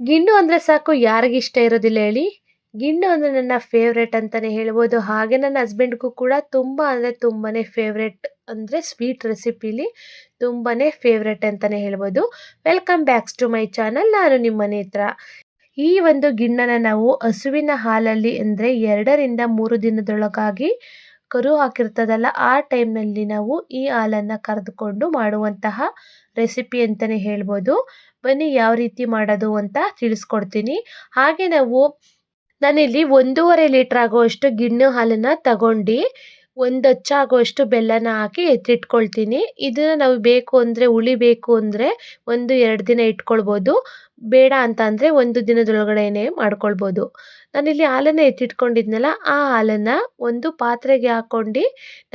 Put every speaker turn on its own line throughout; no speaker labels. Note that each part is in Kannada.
ಗಿಣ್ಣು ಅಂದರೆ ಸಾಕು ಯಾರಿಗಿಷ್ಟ ಇರೋದಿಲ್ಲ ಹೇಳಿ. ಗಿಣ್ಣು ಅಂದರೆ ನನ್ನ ಫೇವ್ರೆಟ್ ಅಂತಲೇ ಹೇಳ್ಬೋದು. ಹಾಗೆ ನನ್ನ ಹಸ್ಬೆಂಡ್ಗೂ ಕೂಡ ತುಂಬ ಅಂದರೆ ತುಂಬಾ ಫೇವ್ರೆಟ್ ಅಂದರೆ ಸ್ವೀಟ್ ರೆಸಿಪಿಲಿ ತುಂಬಾ ಫೇವ್ರೆಟ್ ಅಂತಲೇ ಹೇಳ್ಬೋದು. Welcome backs to my channel ನಾನು ನಿಮ್ಮ ನೇತ್ರ. ಈ ಒಂದು ಗಿಣ್ಣನ ನಾವು ಹಸುವಿನ ಹಾಲಲ್ಲಿ ಅಂದರೆ ಎರಡರಿಂದ ಮೂರು ದಿನದೊಳಗಾಗಿ ಕರು ಹಾಕಿರ್ತದಲ್ಲ, ಆ ಟೈಮ್ನಲ್ಲಿ ನಾವು ಈ ಹಾಲನ್ನು ಕರೆದುಕೊಂಡು ಮಾಡುವಂತಹ ರೆಸಿಪಿ ಅಂತಲೇ ಹೇಳ್ಬೋದು. ಬನ್ನಿ ಯಾವ ರೀತಿ ಮಾಡೋದು ಅಂತ ತಿಳಿಸ್ಕೊಡ್ತೀನಿ. ಹಾಗೆ ನಾವು ನಾನಿಲ್ಲಿ ಒಂದೂವರೆ ಲೀಟ್ರ್ ಆಗುವಷ್ಟು ಗಿಣ್ಣು ಹಾಲನ್ನು ತಗೊಂಡು ಒಂದು ಅಚ್ಚಾಗುವಷ್ಟು ಬೆಲ್ಲನ ಹಾಕಿ ಎತ್ತಿಟ್ಕೊಳ್ತೀನಿ. ಇದನ್ನು ನಾವು ಬೇಕು ಅಂದರೆ ಉಳಿಬೇಕು ಅಂದರೆ ಒಂದು ಎರಡು ದಿನ ಇಟ್ಕೊಳ್ಬೋದು. ಬೇಡ ಅಂತ ಅಂದರೆ ಒಂದು ದಿನದೊಳಗಡೆನೆ ಮಾಡ್ಕೊಳ್ಬೋದು. ನಾನಿಲ್ಲಿ ಹಾಲನ್ನು ಎತ್ತಿಟ್ಕೊಂಡಿದ್ನಲ್ಲ, ಆ ಹಾಲನ್ನು ಒಂದು ಪಾತ್ರೆಗೆ ಹಾಕ್ಕೊಂಡು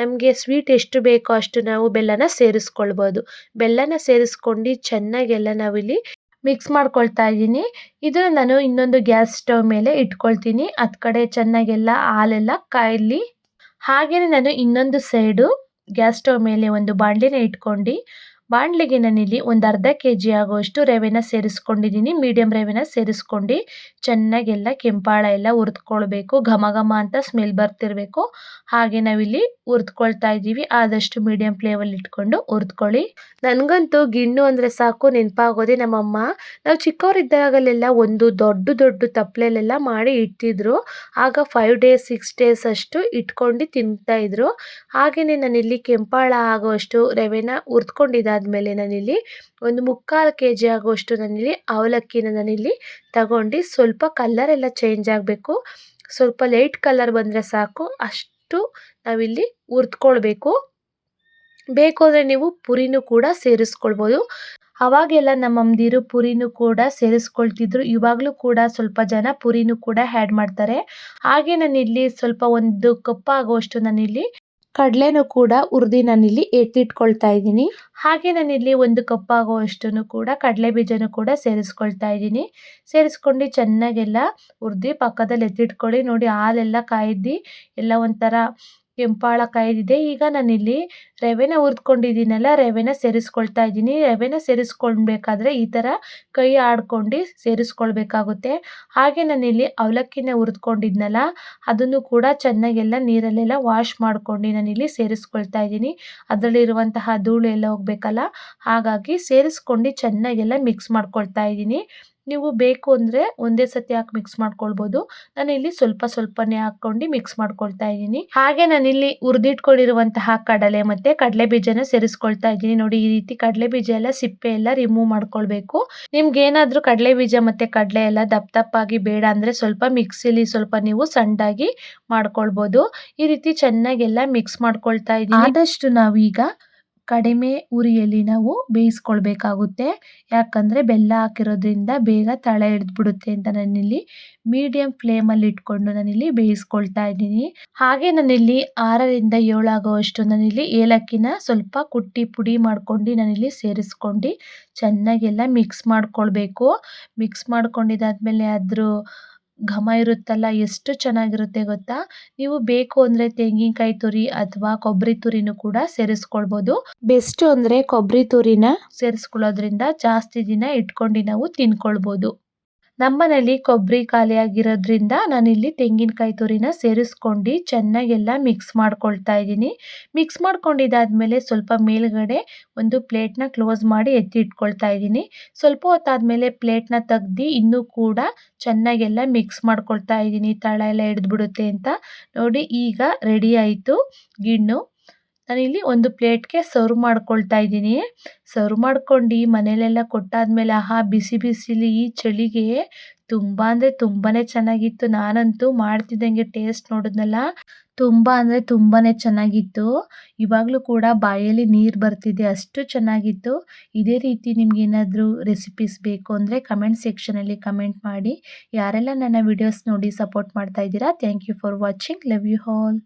ನಮಗೆ ಸ್ವೀಟ್ ಎಷ್ಟು ಬೇಕೋ ಅಷ್ಟು ನಾವು ಬೆಲ್ಲನ ಸೇರಿಸ್ಕೊಳ್ಬೋದು. ಬೆಲ್ಲನ ಸೇರಿಸ್ಕೊಂಡು ಚೆನ್ನಾಗೆಲ್ಲ ನಾವಿಲ್ಲಿ ಮಿಕ್ಸ್ ಮಾಡ್ಕೊಳ್ತಾ ಇದ್ದೀನಿ. ಇದನ್ನು ನಾನು ಇನ್ನೊಂದು ಗ್ಯಾಸ್ ಸ್ಟವ್ ಮೇಲೆ ಇಟ್ಕೊಳ್ತೀನಿ. ಅದು ಕಡೆ ಚೆನ್ನಾಗೆಲ್ಲ ಹಾಲೆಲ್ಲ ಕಾಯಲಿ ಹಾಗೆಯೇ ನಾನು ಇನ್ನೊಂದು ಸೈಡು ಗ್ಯಾಸ್ ಸ್ಟವ್ ಮೇಲೆ ಒಂದು ಬಾಣಲಿನ ಇಟ್ಕೊಂಡು ಬಾಣಲಿಗೆ ನಾನಿಲ್ಲಿ ಒಂದು ಅರ್ಧ ಕೆ ಜಿ ಆಗುವಷ್ಟು ರವೆನ ಸೇರಿಸ್ಕೊಂಡಿದ್ದೀನಿ. ಮೀಡಿಯಂ ರವೆನ ಸೇರಿಸ್ಕೊಂಡು ಚೆನ್ನಾಗೆಲ್ಲ ಕೆಂಪಾಳ ಎಲ್ಲ ಹುರಿದ್ಕೊಳ್ಬೇಕು. ಘಮ ಘಮ ಅಂತ ಸ್ಮೆಲ್ ಬರ್ತಿರಬೇಕು. ಹಾಗೆ ನಾವಿಲ್ಲಿ ಹುರಿದ್ಕೊಳ್ತಾ ಇದ್ದೀವಿ. ಆದಷ್ಟು ಮೀಡಿಯಂ ಫ್ಲೇವಲ್ಲಿ ಇಟ್ಕೊಂಡು ಹುರಿದ್ಕೊಳ್ಳಿ. ನನಗಂತೂ ಗಿಣ್ಣು ಅಂದರೆ ಸಾಕು, ನೆನಪಾಗೋದೆ ನಮ್ಮಮ್ಮ. ನಾವು ಚಿಕ್ಕವರಿದ್ದಾಗಲೆಲ್ಲ ಒಂದು ದೊಡ್ಡ ದೊಡ್ಡ ತಪ್ಪಲೆಲ್ಲ ಮಾಡಿ ಇಟ್ಟಿದ್ರು. ಆಗ ಫೈವ್ ಡೇಸ್ ಸಿಕ್ಸ್ ಡೇಸ್ ಅಷ್ಟು ಇಟ್ಕೊಂಡು ತಿಂತಾಯಿದ್ರು ಹಾಗೆಯೇ ನಾನಿಲ್ಲಿ ಕೆಂಪಾಳ ಆಗುವಷ್ಟು ರವೆನ ಹುರಿದ್ಕೊಂಡಿದ್ದಾದ್ಮೇಲೆ ನಾನಿಲ್ಲಿ ಒಂದು ಮುಕ್ಕಾಲು ಕೆ ಜಿ ಆಗುವಷ್ಟು ನಾನಿಲ್ಲಿ ಅವಲಕ್ಕಿನ ನಾನಿಲ್ಲಿ ತಗೊಂಡು ಸ್ವಲ್ಪ ಕಲ್ಲರ್ ಎಲ್ಲ ಚೇಂಜ್ ಆಗಬೇಕು. ಸ್ವಲ್ಪ ಲೈಟ್ ಕಲರ್ ಬಂದರೆ ಸಾಕು. ಅಷ್ಟು ನಾವಿಲ್ಲಿ ಹುರ್ದ್ಕೊಳ್ಬೇಕು. ಬೇಕು ಅಂದರೆ ನೀವು ಪುರಿನೂ ಕೂಡ ಸೇರಿಸ್ಕೊಳ್ಬೋದು. ಅವಾಗೆಲ್ಲ ನಮ್ಮಮ್ಮದಿರು ಪುರಿನೂ ಕೂಡ ಸೇರಿಸ್ಕೊಳ್ತಿದ್ರು. ಇವಾಗಲೂ ಕೂಡ ಸ್ವಲ್ಪ ಜನ ಪುರಿನೂ ಕೂಡ ಆ್ಯಡ್ ಮಾಡ್ತಾರೆ. ಹಾಗೆ ನಾನಿಲ್ಲಿ ಸ್ವಲ್ಪ ಒಂದು ಕಪ್ ಆಗುವಷ್ಟು ನಾನಿಲ್ಲಿ ಕಡಲೆನೂ ಕೂಡ ಹುರಿದು ನಾನಿಲ್ಲಿ ಎತ್ತಿಟ್ಕೊಳ್ತಾ ಇದ್ದೀನಿ. ಹಾಗೆ ನಾನಿಲ್ಲಿ ಒಂದು ಕಪ್ ಕೂಡ ಕಡಲೆ ಬೀಜನೂ ಕೂಡ ಸೇರಿಸ್ಕೊಳ್ತಾ ಇದ್ದೀನಿ. ಸೇರಿಸ್ಕೊಂಡು ಚೆನ್ನಾಗೆಲ್ಲ ಹುರಿದು ಪಕ್ಕದಲ್ಲಿ ಎತ್ತಿಟ್ಕೊಳ್ಳಿ. ನೋಡಿ ಹಾಲೆಲ್ಲ ಕಾಯ್ದು ಎಲ್ಲ ಒಂಥರ ಕೆಂಪಾಳ ಕಾಯ್ದಿದೆ. ಈಗ ನಾನಿಲ್ಲಿ ರವೆನ ಹುರ್ದ್ಕೊಂಡಿದ್ದೀನಲ್ಲ, ರವೆನ ಸೇರಿಸ್ಕೊಳ್ತಾ ಇದ್ದೀನಿ. ರವೆನ ಸೇರಿಸ್ಕೊಳ್ಬೇಕಾದ್ರೆ ಈ ಥರ ಕೈ ಆಡ್ಕೊಂಡು ಸೇರಿಸ್ಕೊಳ್ಬೇಕಾಗುತ್ತೆ. ಹಾಗೆ ನಾನಿಲ್ಲಿ ಅವಲಕ್ಕಿನ ಹುರಿದ್ಕೊಂಡಿದ್ನಲ್ಲ, ಅದನ್ನು ಕೂಡ ಚೆನ್ನಾಗೆಲ್ಲ ನೀರಲ್ಲೆಲ್ಲ ವಾಶ್ ಮಾಡ್ಕೊಂಡು ನಾನಿಲ್ಲಿ ಸೇರಿಸ್ಕೊಳ್ತಾ ಇದ್ದೀನಿ. ಅದರಲ್ಲಿರುವಂತಹ ಧೂಳು ಎಲ್ಲ ಹೋಗಬೇಕಲ್ಲ, ಹಾಗಾಗಿ ಸೇರಿಸ್ಕೊಂಡು ಚೆನ್ನಾಗೆಲ್ಲ ಮಿಕ್ಸ್ ಮಾಡ್ಕೊಳ್ತಾ ಇದ್ದೀನಿ. ನೀವು ಬೇಕು ಅಂದರೆ ಒಂದೇ ಸತಿ ಹಾಕಿ ಮಿಕ್ಸ್ ಮಾಡ್ಕೊಳ್ಬೋದು. ನಾನು ಇಲ್ಲಿ ಸ್ವಲ್ಪ ಸ್ವಲ್ಪನೇ ಹಾಕ್ಕೊಂಡು ಮಿಕ್ಸ್ ಮಾಡ್ಕೊಳ್ತಾ ಇದ್ದೀನಿ. ಹಾಗೆ ನಾನಿಲ್ಲಿ ಹುರಿದಿಟ್ಕೊಂಡಿರುವಂತಹ ಕಡಲೆ ಮತ್ತು ಕಡಲೆ ಬೀಜನ ಸೇರಿಸ್ಕೊಳ್ತಾ ಇದ್ದೀನಿ. ನೋಡಿ, ಈ ರೀತಿ ಕಡಲೆ ಬೀಜ ಎಲ್ಲ ಸಿಪ್ಪೆ ಎಲ್ಲ ರಿಮೂವ್ ಮಾಡ್ಕೊಳ್ಬೇಕು. ನಿಮ್ಗೆ ಏನಾದರೂ ಕಡಲೆ ಬೀಜ ಮತ್ತು ಕಡಲೆ ಎಲ್ಲ ದಪ್ಪ ದಪ್ಪಾಗಿ ಬೇಡ ಅಂದರೆ ಸ್ವಲ್ಪ ಮಿಕ್ಸಿಲಿ ಸ್ವಲ್ಪ ನೀವು ಸಣ್ಣಾಗಿ ಮಾಡ್ಕೊಳ್ಬೋದು. ಈ ರೀತಿ ಚೆನ್ನಾಗೆಲ್ಲ ಮಿಕ್ಸ್ ಮಾಡ್ಕೊಳ್ತಾ ಇದ್ದೀನಿ. ಆದಷ್ಟು ನಾವೀಗ ಕಡಿಮೆ ಉರಿಯಲ್ಲಿ ನಾವು ಬೇಯಿಸ್ಕೊಳ್ಬೇಕಾಗುತ್ತೆ. ಯಾಕಂದರೆ ಬೆಲ್ಲ ಹಾಕಿರೋದ್ರಿಂದ ಬೇಗ ತಳ ಹಿಡಿದ್ಬಿಡುತ್ತೆ ಅಂತ ನಾನಿಲ್ಲಿ ಮೀಡಿಯಮ್ ಫ್ಲೇಮಲ್ಲಿ ಇಟ್ಕೊಂಡು ನಾನಿಲ್ಲಿ ಬೇಯಿಸ್ಕೊಳ್ತಾ ಇದ್ದೀನಿ. ಹಾಗೆ ನಾನಿಲ್ಲಿ ಆರರಿಂದ ಏಳು ಆಗೋವಷ್ಟು ನಾನಿಲ್ಲಿ ಏಲಕ್ಕಿನ ಸ್ವಲ್ಪ ಕುಟ್ಟಿ ಪುಡಿ ಮಾಡ್ಕೊಂಡು ನಾನಿಲ್ಲಿ ಸೇರಿಸ್ಕೊಂಡು ಚೆನ್ನಾಗೆಲ್ಲ ಮಿಕ್ಸ್ ಮಾಡ್ಕೊಳ್ಬೇಕು. ಮಿಕ್ಸ್ ಮಾಡ್ಕೊಂಡಿದ್ದಾದ್ಮೇಲೆ ಅದ್ರ ಘಮ ಇರುತ್ತಲ್ಲ ಎಷ್ಟು ಚೆನ್ನಾಗಿರುತ್ತೆ ಗೊತ್ತಾ? ನೀವು ಬೇಕು ಅಂದರೆ ತೆಂಗಿನಕಾಯಿ ತುರಿ ಅಥವಾ ಕೊಬ್ಬರಿ ತುರಿನೂ ಕೂಡ ಸೇರಿಸ್ಕೊಳ್ಬೋದು. ಬೆಸ್ಟ್ ಅಂದರೆ ಕೊಬ್ಬರಿ ತುರಿನ ಸೇರಿಸ್ಕೊಳ್ಳೋದ್ರಿಂದ ಜಾಸ್ತಿ ದಿನ ಇಟ್ಕೊಂಡು ನಾವು ತಿನ್ಕೊಳ್ಬೋದು. ನಮ್ಮನೇಲಿ ಕೊಬ್ಬರಿ ಖಾಲಿಯಾಗಿರೋದ್ರಿಂದ ನಾನಿಲ್ಲಿ ತೆಂಗಿನಕಾಯಿ ತುರಿನ ಸೇರಿಸ್ಕೊಂಡು ಚೆನ್ನಾಗೆಲ್ಲ ಮಿಕ್ಸ್ ಮಾಡ್ಕೊಳ್ತಾ ಇದ್ದೀನಿ. ಮಿಕ್ಸ್ ಮಾಡ್ಕೊಂಡಿದ್ದಾದಮೇಲೆ ಸ್ವಲ್ಪ ಮೇಲ್ಗಡೆ ಒಂದು ಪ್ಲೇಟ್ನ ಕ್ಲೋಸ್ ಮಾಡಿ ಎತ್ತಿ ಇಟ್ಕೊಳ್ತಾ ಇದ್ದೀನಿ. ಸ್ವಲ್ಪ ಹೊತ್ತಾದಮೇಲೆ ಪ್ಲೇಟ್ನ ತೆಗ್ದು ಇನ್ನೂ ಕೂಡ ಚೆನ್ನಾಗೆಲ್ಲ ಮಿಕ್ಸ್ ಮಾಡ್ಕೊಳ್ತಾ ಇದ್ದೀನಿ. ತಳ ಎಲ್ಲ ಹಿಡಿದ್ಬಿಡುತ್ತೆ ಅಂತ. ನೋಡಿ ಈಗ ರೆಡಿ ಆಯಿತು. ಗಿಣ್ಣು. ನಾನಿಲ್ಲಿ ಒಂದು ಪ್ಲೇಟ್ಗೆ ಸರ್ವ್ ಮಾಡ್ಕೊಳ್ತಾ ಇದ್ದೀನಿ. ಸರ್ವ್ ಮಾಡ್ಕೊಂಡು ಮನೇಲೆಲ್ಲ ಕೊಟ್ಟಾದ್ಮೇಲೆ, ಆಹಾ, ಬಿಸಿ ಬಿಸಿಲಿ ಈ ಚಳಿಗೆ ತುಂಬ ಅಂದರೆ ತುಂಬಾ ಚೆನ್ನಾಗಿತ್ತು. ನಾನಂತೂ ಮಾಡ್ತಿದ್ದಂಗೆ ಟೇಸ್ಟ್ ನೋಡಿದ್ನಲ್ಲ. ತುಂಬ ಅಂದರೆ ತುಂಬಾ ಚೆನ್ನಾಗಿತ್ತು. ಇವಾಗಲೂ ಕೂಡ ಬಾಯಲ್ಲಿ ನೀರು ಬರ್ತಿದೆ, ಅಷ್ಟು ಚೆನ್ನಾಗಿತ್ತು. ಇದೇ ರೀತಿ ನಿಮ್ಗೆ ಏನಾದರೂ ರೆಸಿಪೀಸ್ ಬೇಕು ಅಂದರೆ ಕಮೆಂಟ್ ಸೆಕ್ಷನಲ್ಲಿ ಕಮೆಂಟ್ ಮಾಡಿ. ಯಾರೆಲ್ಲ ನನ್ನ ವಿಡಿಯೋಸ್ ನೋಡಿ ಸಪೋರ್ಟ್ ಮಾಡ್ತಾ ಇದ್ದೀರಾ thank you for watching love you all